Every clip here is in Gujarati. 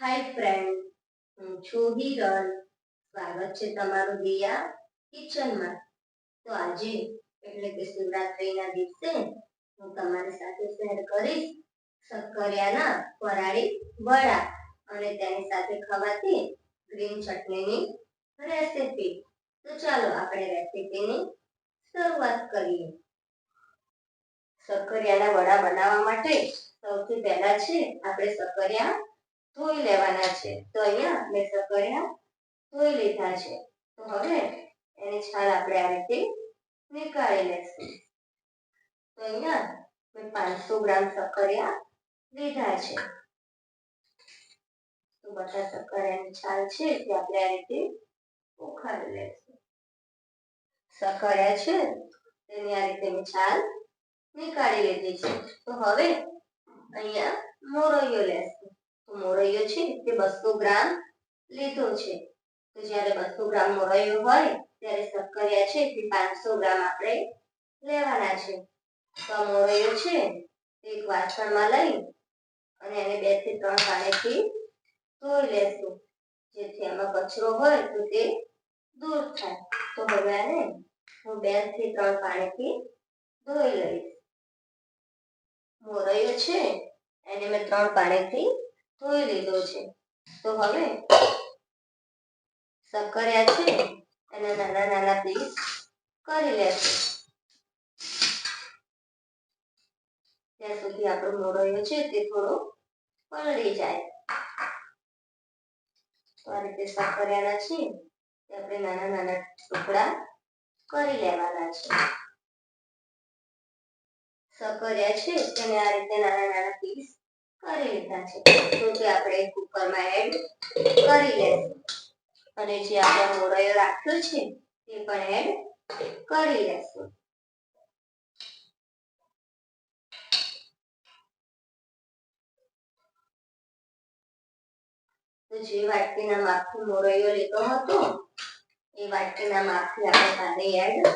હાય ફ્રેન્ડ હું છું હિરલ. સ્વાગત છે તમારું દિયા કિચનમાં. તો આજે, એટલે કે શિવરાત્રીના દિવસે, હું તમારી સાથે શેર કરીશ શક્કરિયાના ફરાળી વડા અને તેની સાથે ખવાતી ગ્રીન ચટણીની રેસીપી. તો ચાલો આપણે રેસીપીની શરૂઆત કરીએ. શક્કરિયાના વડા બનાવવા માટે સૌથી પહેલા છે, આપણે શક્કરિયા ધોઈ લેવાના છે. તો અહીંયા મેં સકરિયા ધોઈ લીધા છે. તો હવે એની છાલ આપણે આ રીતે નીકાળી લેશું. તો અહીંયા મેં પાંચસો ગ્રામ સકરિયા લીધા છે. તો બધા સકરિયાની છાલ છે તે આપણે આ રીતે ઉખાડી લેશું. સકરિયા છે તેની આ રીતે મેં છાલ નીકાળી લીધી છે. તો હવે અહીંયા મોરૈયો લેશું. તો મોરૈયો છે તે બસો ગ્રામ લીધો છે. તો જ્યારે બસો ગ્રામ મોરૈયો હોય, ત્યારે સક્કરિયા છે તે પાંચસો ગ્રામ આપણે લેવાના છે. તો મોરૈયો છે તે એક વાસણમાં લઈ અને એને બેથી ત્રણ પાણીથી ધોઈ લેશું. જેથી આમાં કચરો હોય તો તે દૂર થાય. તો હવે આને હું બેથી ત્રણ પાણીથી ધોઈ લઈશ. મોરૈયો છે, એને મેં ત્રણ પાણીથી ધોઈ લીધો છે તો હવે સક્કરિયા છે એના નાના નાના પીસ કરી લેશું ત્યાં સુધી આપણો મોરૈયો છે તે થોડો પલળી જાય તો આ રીતે સક્કરિયાના છે તે આપણે નાના નાના ટુકડા કરી લેવાના છે સક્કરિયા છે તેને આ રીતે નાના નાના પીસ કરી લીધા છે? તો તે આપણે કુકરમાં એડ કરી લેશું અને જે આપણે મોરૈયો રાખ્યો છે, તે પણ એડ કરી લેશું. જે વાટકીના માપથી મોરૈયો લીધો હતો, એ વાટકીના માપથી આપણે પાણી એડ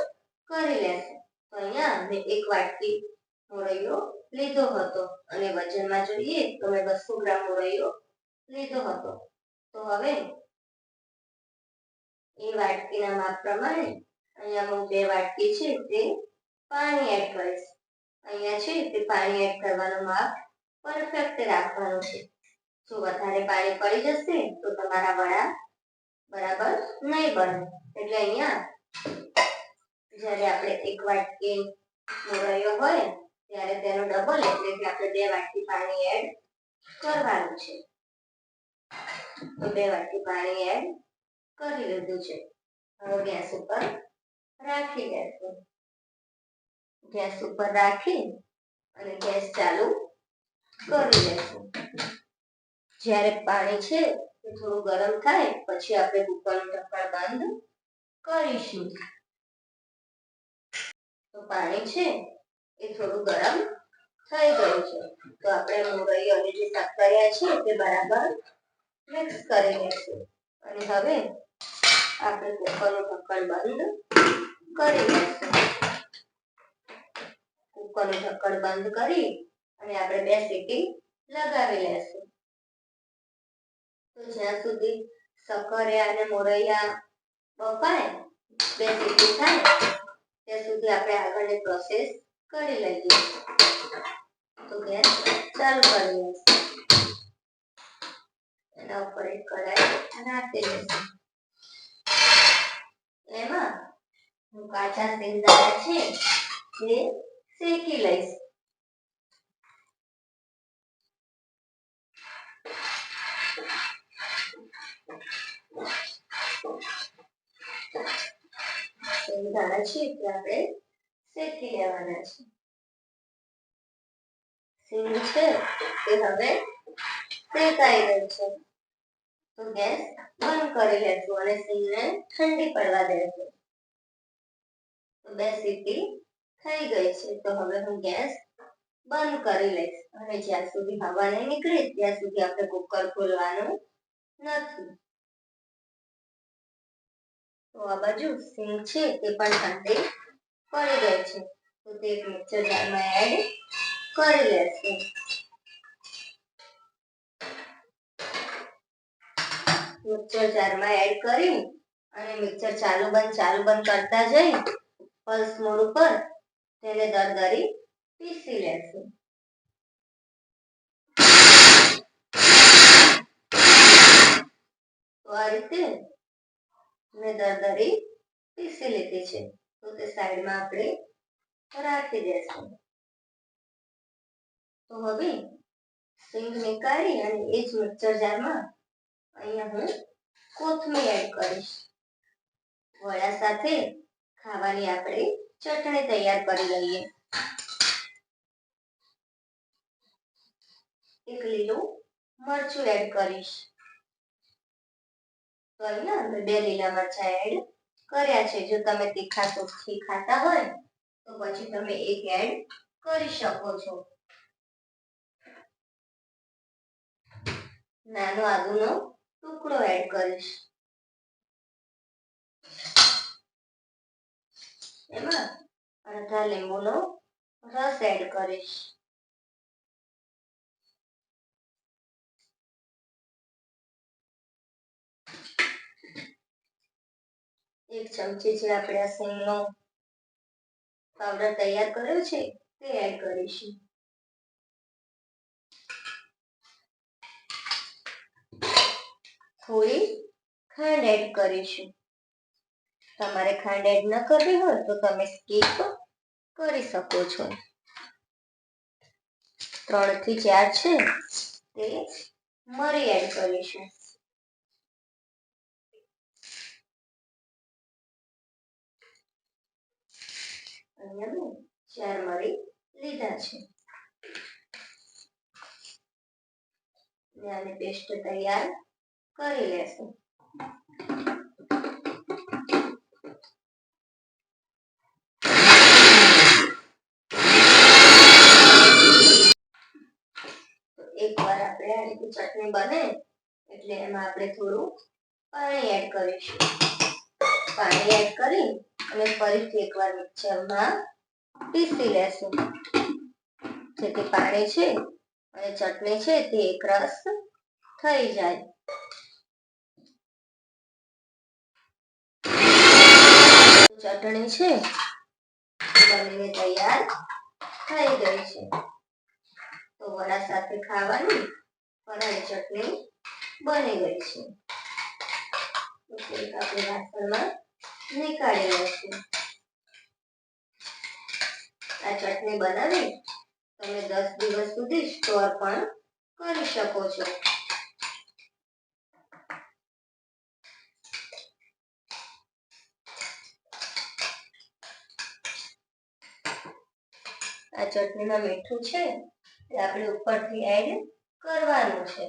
કરી લેશું. તો અહીંયા મેં એક વાટકી મોરૈયો લીધો હતો. અને વજનમાં જોઈએ તો મેં બસો ગ્રામ મોરૈયો લીધો હતો. તો હવે એ વાટકીના માપ પ્રમાણે અહીંયા હું બે વાટકી છે તે પાણી એડ કરીશ. અહીંયા છે તે પાણી એડ કરવાનું માપ પરફેક્ટ રાખવાનું છે. જો વધારે પાણી પડી જશે તો તમારા વડા બરાબર નહીં બને. એટલે અહીંયા જ્યારે આપણે એક વાટકી મોરૈયો હોય ત્યારે તેનો ડબલ એટલે કે આપણે બે વાટકી પાણી એડ કરવાનું છે. તો બે વાટકી પાણી એડ કરી લીધું છે. હવે ગેસ ઉપર રાખી દેશું. ગેસ ઉપર રાખી અને ગેસ ચાલુ કરી દેશું. જ્યારે પાણી છે તે થોડું ગરમ થાય પછી આપણે કુકરનું ઢક્કણ બંધ કરીશું. તો પાણી છે એ થોડું ગરમ થઈ ગયું છે. તો આપણે મોરૈયો અને જે સક્કરિયા છે તે બરાબર મિક્સ કરી લઈશું. અને હવે આપણે કુકરનું ઢક્કણ બંધ કરી લઈશું. કુકરનું ઢક્કણ બંધ કરી અને આપણે બે સીટી લગાવી લેશું તો જ્યાં સુધી સકરિયા અને મોરૈયા બફાય, બે સીટી થાય, ત્યાં સુધી આપણે આગળની પ્રોસેસ કરી લઈએ. તો ગેસ ચાલુ કરી લઈશું એના ઉપર એક કડાઈ નાખી દઈશું. એમાં હું કાચા સિંગદાણા છે તે શેકી લઈશ. સિંગદાણા છે આપણે શેકી લેવાના છે સિંગ છે તે હવે શેકાઈ ગઈ છે તો ગેસ બંધ કરી લેશું અને સિંગને ઠંડી પડવા દેશું બે સીટી થઈ ગઈ છે તો હવે હું ગેસ બંધ કરી લઈશ અને જ્યાં સુધી હવા નહીં નીકળે ત્યાં સુધી આપણે કુકર ખોલવાનું નથી તો આ બાજુ સિંગ છે તે પણ ઠંડી પડી દે છે. તો તે મિક્સર જારમાં એડ કરી લેશું. મિક્સર જારમાં એડ કરી અને મિક્સર ચાલુ બંધ ચાલુ બંધ કરતા જઈ પલ્સ મોડ ઉપર તેને દરદરી પીસી લેશું. આ રીતે મેં દરદરી પીસી લીધી છે. તો તે સાઈડમાં આપણે રાખી દેશું. તો હવે સિંગ નીકાળી અને એ જ મિક્સર જારમાં અહીંયા હું કોથમીર એડ કરીશ. વડા સાથે ખાવાની આપણે ચટણી તૈયાર કરી લઈએ. એક લીલું મરચું એડ કરીશ. તો અહીંયા બે લીલા મરચા એડ કર્યા છે. જો તમે તીખા સુખથી ખાતા હોય, તો પછી તમે એક એડ કરી શકો છો. નાનો આદુનો ટુકડો એડ કરીશ. એમાં અડધા લીંબુનો રસ એડ કરીશ. એક ચમચી જે આપણે આ સિંગનો પાવડર તૈયાર કર્યો છે તે એડ કરીશું. થોડી ખાંડ એડ કરીશું. તમારે ખાંડ એડ ન કરવી હોય તો તમે સ્કીપ કરી શકો છો. ત્રણથી ચાર છે તે મરી એડ કરીશું. અહીંયા મેં ચાર મરી લીધા છે. આની પેસ્ટ તૈયાર કરી લેશું. એકવાર આપણે આ ચટણી બને એટલે એમાં આપણે થોડું પાણી એડ કરીશું. પાણી એડ કરી અને ફરીથી એકવાર મિક્સરમાં પીસી લેશું. જેથી પાણી છે અને ચટણી છે તે એકરસ થઈ જાય. ચટણી છે બનીને તૈયાર થઈ ગઈ છે. તો વડા સાથે ખાવાની ફરાળી ચટણી બની ગઈ છે. આપણે વાસણમાં નીકાળી લઈશું આ ચટણી બનાવી તમે દસ દિવસ સુધી સ્ટોર પણ કરી શકો છો. આ ચટણીમાં મીઠું છે એ આપણે ઉપરથી એડ કરવાનું છે.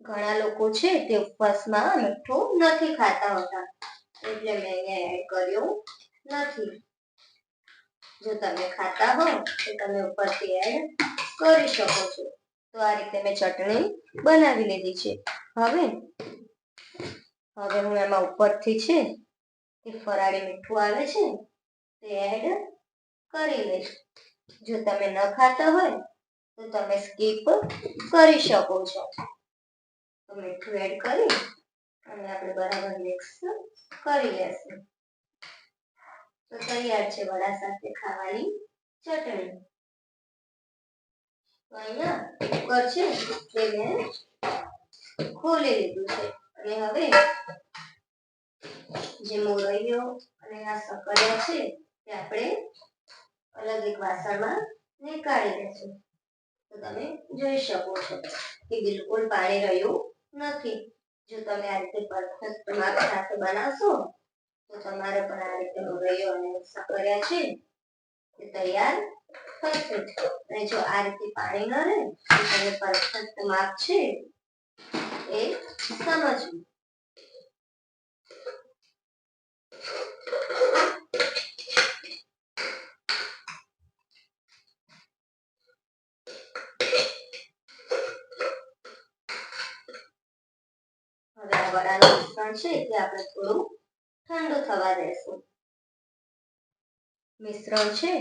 ઘણા લોકો છે તે ઉપવાસમાં મીઠું નથી ખાતા હોતા. એટલે મેં અહીંયા એડ કર્યું નથી. જો તમે ખાતા હો, તો તમે ઉપરથી એડ કરી શકો છો. તો આ રીતે મેં ચટણી બનાવી લીધી છે. હવે હવે હું એમાં ઉપરથી છે, એ ફરાળી મીઠું આવે છે, તે એડ કરી લઈશ. જો તમે ન ખાતા હોય, તો તમે સ્કીપ કરી શકો છો. તો મીઠું એડ કરી અને આપણે બરાબર મિક્સ કરી લેશું. તો તૈયાર છે વડા સાથે ખાવાની ચટણી. તો અહીંયા કુકર છે તે મેં ખોલી લીધું છે. અને હવે જે મોરૈયો અને આ સકરિયા છે તે આપણે અલગ એક વાસણમાં નીકાળી લેશું. તો તમે જોઈ શકો છો કે બિલકુલ પાણી રહ્યું નથી. જો તમે આ રીતે પરફેક્ટ તમારી સાથે બનાવશો, તો તમારે પણ આ રીતે મોરૈયો અને સકરિયા છે એ તૈયાર થશે અને જો આ રીતે પાણી ન રહે, તો તમે પરફેક્ટ માપ છે એ સમજવું હવે આ વડાનું મિશ્રણ છે તે આપણે થોડું ઠંડુ થવા દેશું મિશ્રણ છે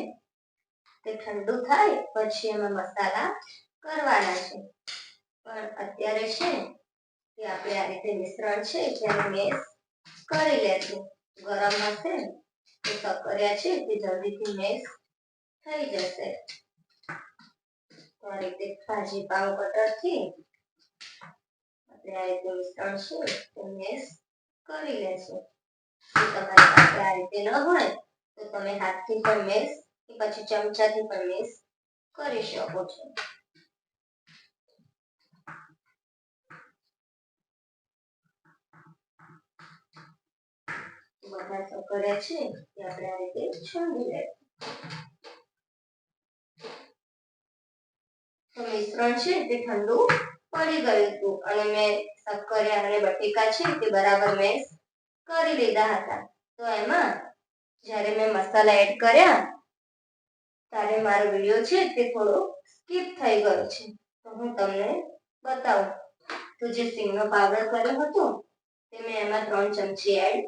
તે ઠંડુ થાય પછી એમાં મસાલા કરવાના છે. પણ અત્યારે છે કે આપણે આ રીતે મિશ્રણ છે તેને મેશ કરી લેશું. ગરમ હશે તો સક્કરિયા છે તે જલ્દીથી મેશ થઈ જશે. તો આ રીતે ભાજી પાઉં કટરથી આપણે આ રીતે મિશ્રણ છે તે મેશ કરી લેશો. જો તમારી પાસે આ રીતે ન હોય, તો તમે હાથથી પણ મેસ કે પછી ચમચાથી પણ મેશ કરી શકો છો. બધા સકરિયા છે તે આપણે આ રીતે છોડી લે તો મિશ્રણ છે, તે ઠંડુ પડી ગયું હતું અને મેં સક્કરિયા અને બટેકા છે તે બરાબર મેં કરી લીધા હતા. તો એમાં જ્યારે મેં મસાલા એડ કર્યા, ત્યારે મારો વીડિયો છે તે થોડો સ્કીપ થઈ ગયો છે. તો હું તમને બતાવું. તો જે સિંગનો પાવડર કર્યો હતો, તે મેં એમાં ત્રણ ચમચી એડ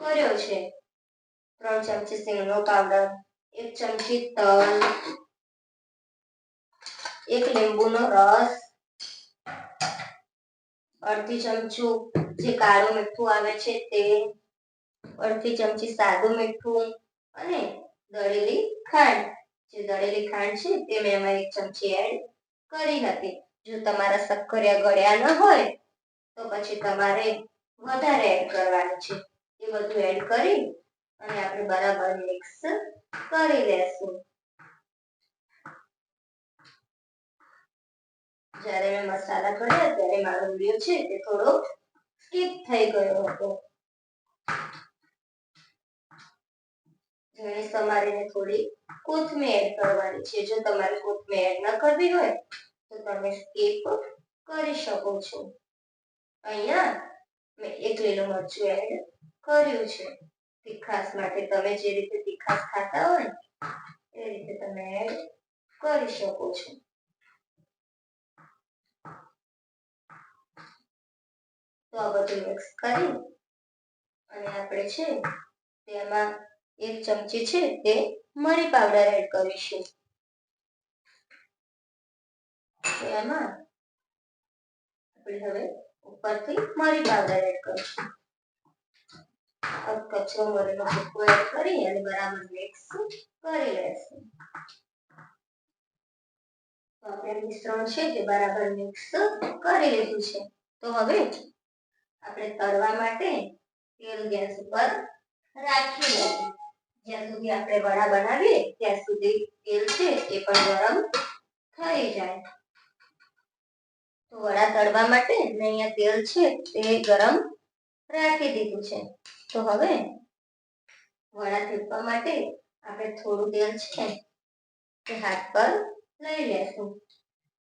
કર્યો છે. ત્રણ ચમચી સિંગનો પાવડર, એક ચમચી તલ, એક લીંબુનો રસ અડધી ચમચું જે કાળું મીઠું આવે છે તે, અડધી ચમચી સાદું મીઠું અને દળેલી ખાંડ. જે દળેલી ખાંડ છે તે મેં એમાં એક ચમચી એડ કરી હતી. જો તમારા શક્કરિયા ગળ્યા ન હોય, તો પછી તમારે વધારે એડ કરવાનું છે. એ બધું એડ કરી અને આપણે બરાબર મિક્સ કરી લેશું. જ્યારે મેં મસાલા કર્યા ત્યારે મારો વીડિયો છે તે થોડો સ્કીપ થઈ ગયો હતો. ઝીણી સમારીને થોડી કોથમીર કરવાની છે. જો તમારે કોથમીર એડ ન કરવી હોય, તો તમે સ્કીપ કરી શકો છો. અહીંયા મેં એક લીલું મરચું એડ કર્યું છે. તીખાસ માટે તમે જે રીતે તીખાસ ખાતા હોય, એ રીતે તમે એડ કરી શકો છો. તો આ બધું મિક્સ કરી અને આપણે છે તેમાં એક ચમચી છે તે મરી પાવડર એડ કરીશું. એમાં આપણે હવે ઉપરથી મરી પાવડર એડ કરીશું. કચરો મરીનો ભૂકો એડ કરી અને બરાબર મિક્સ કરી લેશું. આપણે મિશ્રણ છે તે બરાબર મિક્સ કરી લીધું છે. તો હવે આપણે તળવા માટે તેલ ગેસ ઉપર રાખી દઈએ જ્યાં સુધી આપણે વડા બનાવીએ, ત્યાં સુધી તેલ છે એ પણ ગરમ થઈ જાય. તો વડા તળવા માટે મેં અહીંયા તેલ છે તે ગરમ રાખી દીધું છે. તો હવે વડા થેપવા માટે આપણે થોડું તેલ છે તે હાથ પર લઈ લેશું.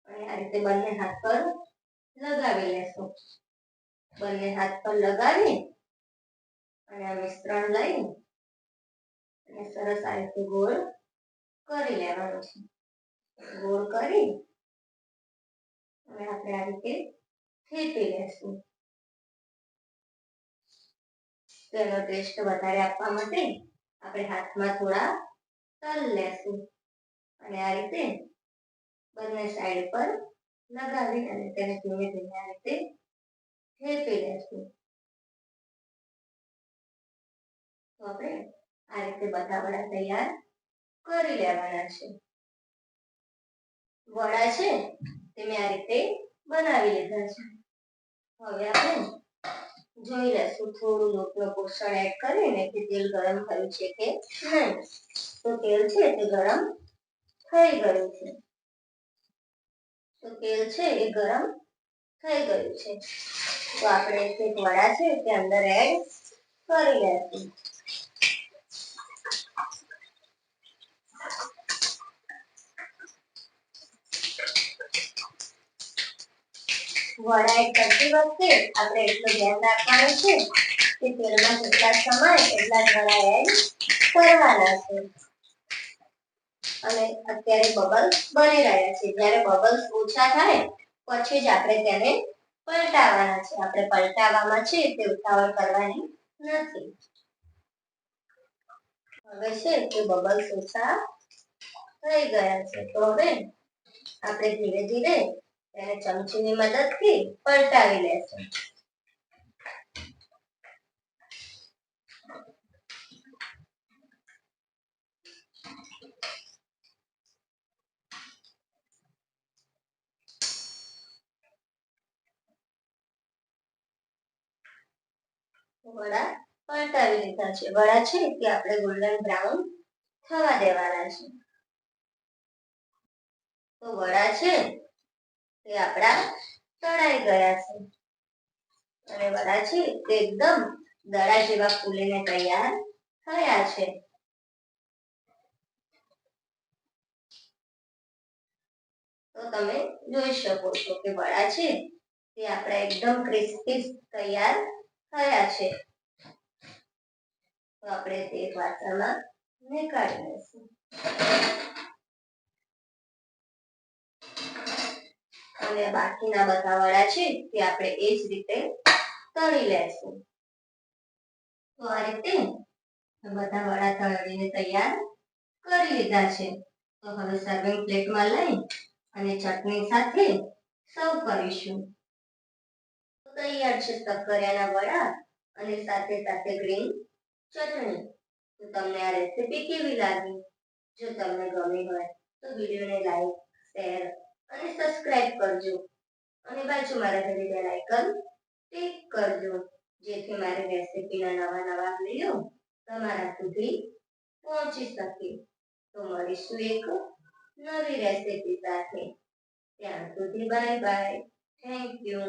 અને આ રીતે બંને હાથ પર લગાવી લેશું. બંને હાથ પર લગાવી અને આ મિશ્રણ લઈ અને સરસ આ રીતે ગોળ કરી લેવાનું છે. ગોળ કરી અને આપણે આ રીતે થેપી લેશું. તેનો ટેસ્ટ વધારે આપવા માટે આપણે હાથમાં થોડા તલ લેશું અને આ રીતે બંને સાઈડ પર લગાવી અને તેને ધીમે ધીમે આ રીતે આ રીતે બધા તૈયાર કરી લેવાના છે. વડા છે તે આ રીતે બનાવી લીધા છે. હવે આપણે જોઈ લેશું થોડું લોટનું પોષણ એડ કરીને કે તેલ ગરમ થયું છે કે તો તેલ છે તે ગરમ થઈ ગયું છે. તો તેલ છે એ ગરમ થઈ ગયું છે. તો આપણે એક વડા છે તે અંદર એડ કરી લેશું વડા એડ કરતી વખતે આપણે એટલું ધ્યાન રાખવાનું છે કે તેલમાં જેટલા સમાય એટલા જ વડા એડ કરવાના છે. અને અત્યારે બબલ્સ બની રહ્યા છે. જ્યારે બબલ્સ ઓછા થાય પછી જ આપણે તેને પલટાવવાના છે. આપણે પલટાવવામાં છે તે ઉતાવળ કરવાની નથી. હવે છે તે બબલ સોસા થઈ ગયા છે. તો હવે આપણે ધીરે ધીરે તેને ચમચીની મદદથી પલટાવી લેશું. વડા પલટાવી લીધા છે. વડા છે તે આપણે ગોલ્ડન બ્રાઉન થવા દેવાના છે. તો વડા છે તે આપણા તળાઈ ગયા છે. અને વડા છે તે એકદમ દડા જેવા ફૂલીને તૈયાર થયા છે. તો તમે જોઈ શકો છો કે વડા છે તે આપણા એકદમ ક્રિસ્પી તૈયાર થયા છે. તો આપણે તે વાસણમાં નીકાળી લઈશું. અને બાકીના બધા વડા છે તે આપણે એ જ રીતે તળી લેશું. તો આ રીતે બધા વડા તળીને તૈયાર કરી લીધા છે. તો હવે સર્વિંગ પ્લેટમાં લઈ અને ચટણી સાથે સર્વ કરીશું. તૈયાર છે સક્કરિયાના વડા અને સાથે સાથે ગ્રીન ચટણી. તો તમને આ રેસીપી કેવી લાગી? જો તમને ગમી હોય તો વિડીયોને લાઈક શેર અને સબસ્ક્રાઇબ કરજો. અને બાજુમાં રહેલી બેલ આઇકન ક્લિક કરજો. જેથી મારી રેસીપીના નવા નવા વીડિયો તમારા સુધી પહોંચી શકે. તો મળીશું એક નવી રેસીપી સાથે. ત્યાં સુધી બાય બાય થેન્ક યુ